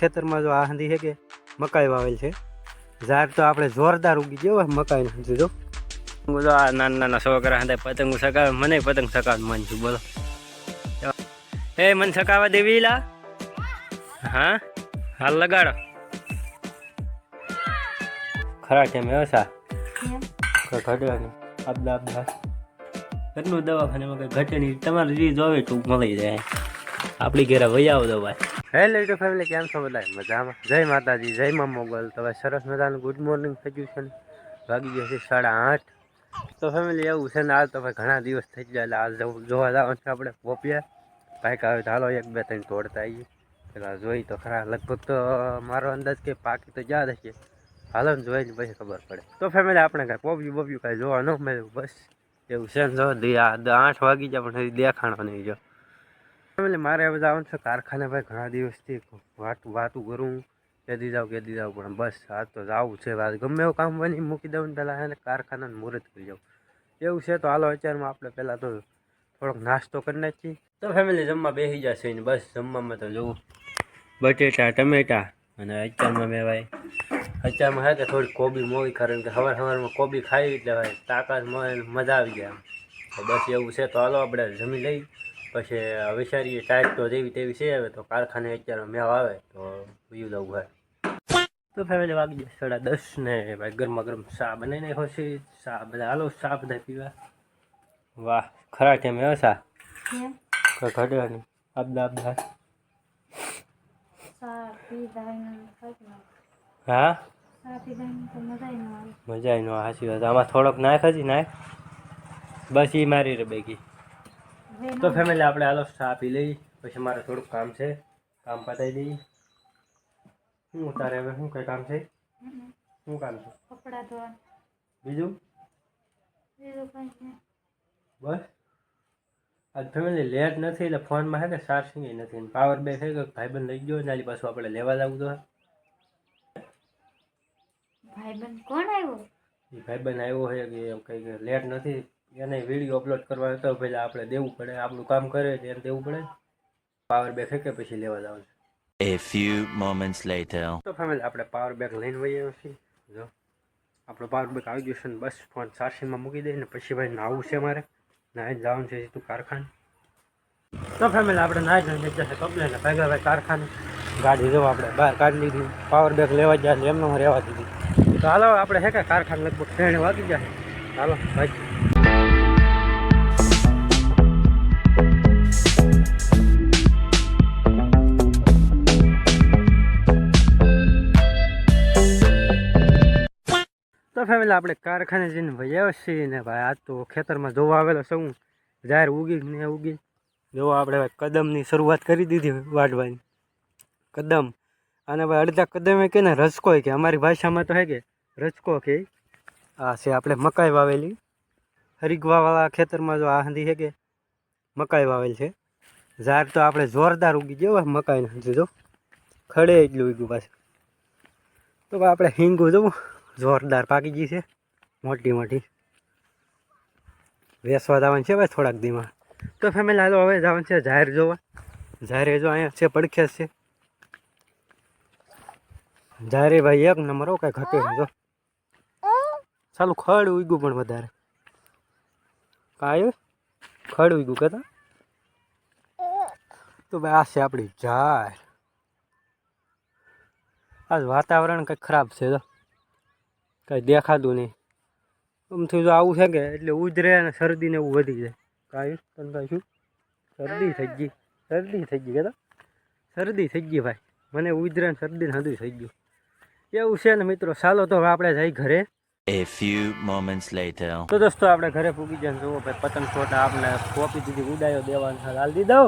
ખેતરમાં જો આ હંધી છે કે મકાઈ વાવેલ છે. ઝાડ તો આપણે જોરદાર ઉગી ગયો મકાઈ હંધી જો. બોલો આ નાના નાના છોકરા હતા પતંગ સકાવે મને પતંગ સકાવે મન છું બોલો. એ મન સકાવા દેવી લા હા? હાલ લગાડો. ખરા છે? એવો સા ઘટવાની આપદા આપદા કેટલું દવાખાનામાં કઈ ઘટે નહીં. તમારે જે જોવે એટલું મળી જાય. આપણી ઘેરે વહી આવો દો ભાઈ. હેલો યુટ્યુબ ફેમિલી કેમ છો બધા? મજામાં? જય માતાજી, જય મા મોગલ. તો ભાઈ સરસ મજાનું ગુડ મોર્નિંગ થઈ ગયું છે વાગી ગયા છે સાડા આઠ. તો ફેમિલી એવું છે ને આજ તો ભાઈ ઘણા દિવસ થઈ ગયા એટલે આજ જવું જોવા છે આપણે પોપિયા. ભાઈ તો હાલો એક, બે, ત્રણ તોડતા આવીએ. પેલા જોઈ તો ખરા, લગભગ તો મારો અંદાજ કે પાકી તો યાદ હશે. હાલો ને જોઈને પછી ખબર પડે. તો ફેમિલી આપણે કાંઈ પોપ્યું બોપ્યું કાંઈ જોવા ન મળ્યું, બસ. એવું છે ને, જો આઠ વાગી જાય પણ દેખાણો નહીં જો. ફેમિલી મારે હવે જવાનું છે કારખાને ભાઈ ઘણા દિવસથી વાતું વાતું કરું, કેદી જાઉં કેદી જાઉં, પણ બસ આ તો જવું છે વાત. ગમે એવું કામ બની મૂકી દઉં ને પહેલાં એને કારખાનાને મુહૂર્ત કરી જાઉં એવું છે તો હાલો અત્યારમાં આપણે પહેલાં તો થોડોક નાસ્તો કરી નાખીએ. તો ફેમિલી જમવા બેસી જશે ને બસ જમવામાં તો જોવું બટેટા, ટમેટા અને અત્યારમાં મેં ભાઈ, અત્યારમાં હે કે થોડી કોબી મોવી કારણ કે સવાર સવારમાં કોબી ખાઈ એટલે ભાઈ તાકાત મળે મજા આવી જાય. તો બસ એવું છે તો હાલો આપણે જમી લઈ પછી વિચારીએ ટાઈટ તો જેવી તેવી છે હવે તો કારખાને અત્યારે મેવ આવે તો બીજું જવું હોય તો ફેમિલી વાગી જાય સાડા દસ ને ભાઈ ગરમા ગરમ ચા બનાવી નાખ્યો છે. ચા બધા હાલો ચા બધા પીવા. વાહ ખરા કેમ એવો ચા ઘટવાની આપદા આપદા. હા? મજા આવી. નો હાસી વાત. આમાં થોડોક નાખ હજી નાખ. બસ એ મારી રે બેગી. તો ફેમિલી આપણે હાલો ચા પી લઈ. પછી મારે થોડુંક કામ છે. કામ પતાવી દઈએ. શું તારે હવે? શું કઈ કામ છે? શું કામ છે? કપડા ધોવા. બીજું? બસ. આજ ફેમિલી લેટ નથી એટલે ફોનમાં છે ને ચાર્જિંગ નથી. પાવર બેક છે કે ભાઈબંધ લઈ ગયો ને આલી પાછું આપણે લેવા લાવું તો ભાઈબંધ કોણ આવ્યો? એ ભાઈબંધ આવ્યો છે કે એમ કંઈક લેટ નથી. એને વીડિયો અપલોડ કરવા હતો પહેલાં આપણે દેવું પડે આપણું કામ કરે છે એને દેવું પડે. પાવર બેક હે કે પછી લેવા જવાનું છે? A few moments later. તો ફેમિલી આપણે પાવર બેક લઈને વહી આવ્યો છીએ. જો આપણો પાવર બેક આવી ગયો છે ને બસ ફોન ચાર્જિંગમાં મૂકી દઈએ ને પછી ભાઈ નાવું છે મારે. નાઈ જવાનું છે સીધું કારખાને. તો ફેમિલી આપણે નાઈ જઈને જશે કપલે ને ભેગા ભાઈ કારખાને. ગાડી જો આપણે બહાર કાઢી લીધી પાવર બેક લેવા જાય એમને રહેવા દીધી. તો હાલો આપણે હે કે કારખાને લગભગ ત્રણ વાગી જાય હાલો ભાઈ. ફેમિલી, આપણે કારખાને જઈને ભાઈ છીએ ને ભાઈ આજ તો ખેતરમાં જોવા આવેલો છું જાહેર ઉગી ને ઉગી. જોવા આપણે ભાઈ કદમની શરૂઆત કરી દીધી વાઢવાની કદમ. અને ભાઈ અડધા કદમે કે ને રસકો કે, અમારી ભાષામાં તો હે કે રચકો કે. આ છે આપણે મકાઈ વાવેલી. હરિગવાવાળા ખેતરમાં જો આ હંધી છે કે, મકાઈ વાવેલ છે. ઝાડ તો આપણે જોરદાર ઉગી ગયો મકાઈને જો ખડે એટલું ઉગ્યું પાછું. તો ભાઈ આપણે હિંગું જોવું. જોરદાર પાકી ગઈ છે. મોટી મોટી. વેસવા જવાનું છે ભાઈ થોડાક દીમાં. તો ફેમિલી હાલો હવે જવાનું છે જાહેર જોવા. જાહેર જો અહીંયા છે, પડખે છે. જાહેર ભાઈ એક નંબર હો, કાંઈ ઘટ્યો જો. ચાલુ ખડ ઉગ્યું પણ વધારે. કાયું ખડ ઉગ્યું કહેતા તો? ભાઈ આ છે આપણી જાહેર. આજ વાતાવરણ કંઈક ખરાબ છે તો કંઈ દેખાતું નહીં. આમથી જો આવું છે કે એટલે ઉધરે અને શરદી ને એવું વધી જાય. કાંઈ તને કાંઈ શું? શરદી થઈ ગઈ. શરદી થઈ ગઈ કહેતા શરદી થઈ ગઈ ભાઈ. મને ઉધરે ને શરદી ને હદું થઈ ગયું. એવું છે ને મિત્રો ચાલો તો હવે આપણે જઈ ઘરે. A few moments later. તો દોસ્તો આપણે ઘરે પૂગી જાય જુઓ ભાઈ પતંગ છોટા આપણે કોપી દીધી ઉડાયો દેવાનું હાલ. દીધો.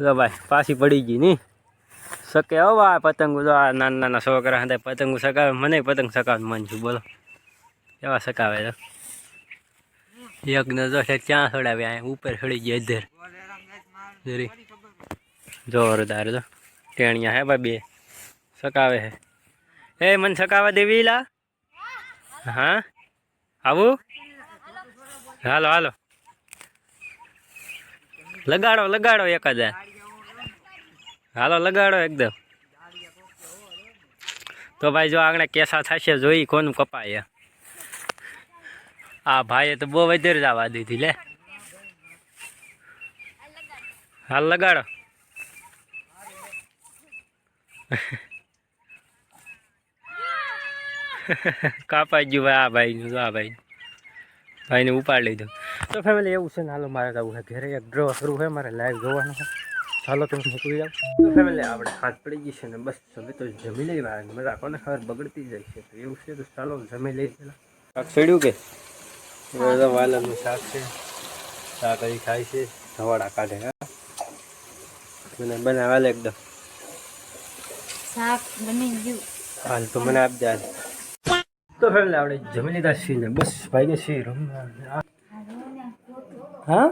જો ભાઈ પાછી પડી ગઈ નહીં? શકે હો આ પતંગો તો આ નાના નાના છોકરા હતા પતંગો સકાવે મને પતંગ સકાવવાનું મન છું, બોલો. એવા સકાવે તો એક નજો છે ત્યાં છોડાવે અહીંયા ઉપર છોડી ગઈ અધેર. જરી. જોરદાર જો, ટેણિયા હે ભાઈ બે. સકાવે હે. એ મને સકાવા દેવી લા હા? આવું? હાલો હાલો. લગાડો લગાડો એક હજાર હાલો, લગાડો એકદમ. તો ભાઈ જો આગળ કેસા થશે, જોઈ કોનું કપાય આ ભાઈએ તો બહુ વધારે જવા દીધી, લે. હાલ લગાડો. કાપાઈ ગયું ભાઈ આ ભાઈનું આ ભાઈ ભાઈને ઉપાડી લીધું. તો ફેમિલી એવું છે ને, હાલો, મારે જવું ઘરે એક ડ્રો કરવું છે, મારે લાઈવ જોવાનું છે. ચાલો તમે મૂકવી જાઓ? તો ફેમિલી આપણે હાથ પડી ગઈ છે ને બસ તમે તો જમી લઈ વાર મજા કોને ખબર બગડતી જાય છે તો એવું છે તો ચાલો જમી લઈ પેલા શાક ચડ્યું કે? વાલનું શાક છે શાક અહીં ખાય છે ધવાડા કાઢે હા. મને બનાવેલ એકદમ. શાક બની ગયું. હાલ તો મને આપજે હાલ. તો ફેમિલી આપણે જમી લીધા છીએ ને બસ ભાઈને છીએ ફોટો હા.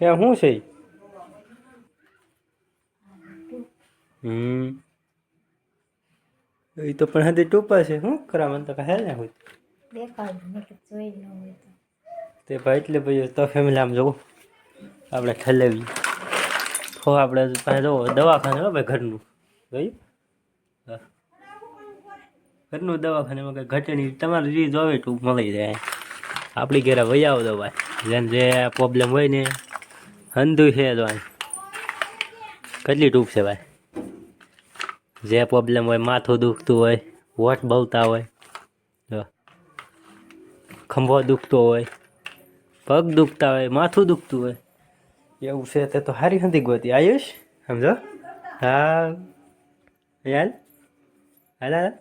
ત્યાં શું છે? હમ. એ તો પણ હજી ટૂંપા છે શું કરા મને તો કહે ને હોય દેખાડ મેં કીધું જોઈ ન હોય તે. ભાઈ એટલે ભાઈ તો ફેમિલી આમ જવું. આપણે ઠલેવી. હો આપણે પાસે જવો દવાખાને હો ભાઈ ઘરનું. જોયું? ઘરનું દવાખાનામાં કંઈ ઘટેની તમારી જે જોવે એટલું મળી જાય. આપણી ઘેરા વહી આવો દવા જેમ જે પ્રોબ્લેમ હોય ને હંધું છે તો કેટલી ટૂંક છે ભાઈ? જે પ્રોબ્લેમ હોય, માથું દુખતું હોય વોટ બળતા હોય ખંભો દુખતો હોય, પગ દુખતા હોય, માથું દુખતું હોય. એવું છે તે તો હારી હતી ગોતી. આયુષ, સમજો? હા. યાદ હાલ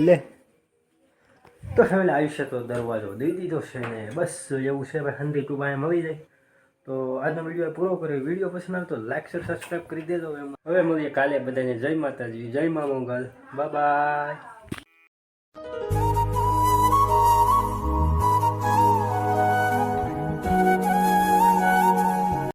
લે. તો ફેમિલી આયુષ્ય તો દરવાજો દઈ દીધો છે ને, બસ એવું છે ભાઈ હંધી ટુ પાસે મળી જાય. તો આજનો વીડિયો પૂરો કર્યો. વીડિયો પસંદ આવે તો લાઈક શેર સબસ્ક્રાઈબ કરી દેજો. હવે મળીએ કાલે બધાને. જય માતાજી, જય મા મંગલ. બાય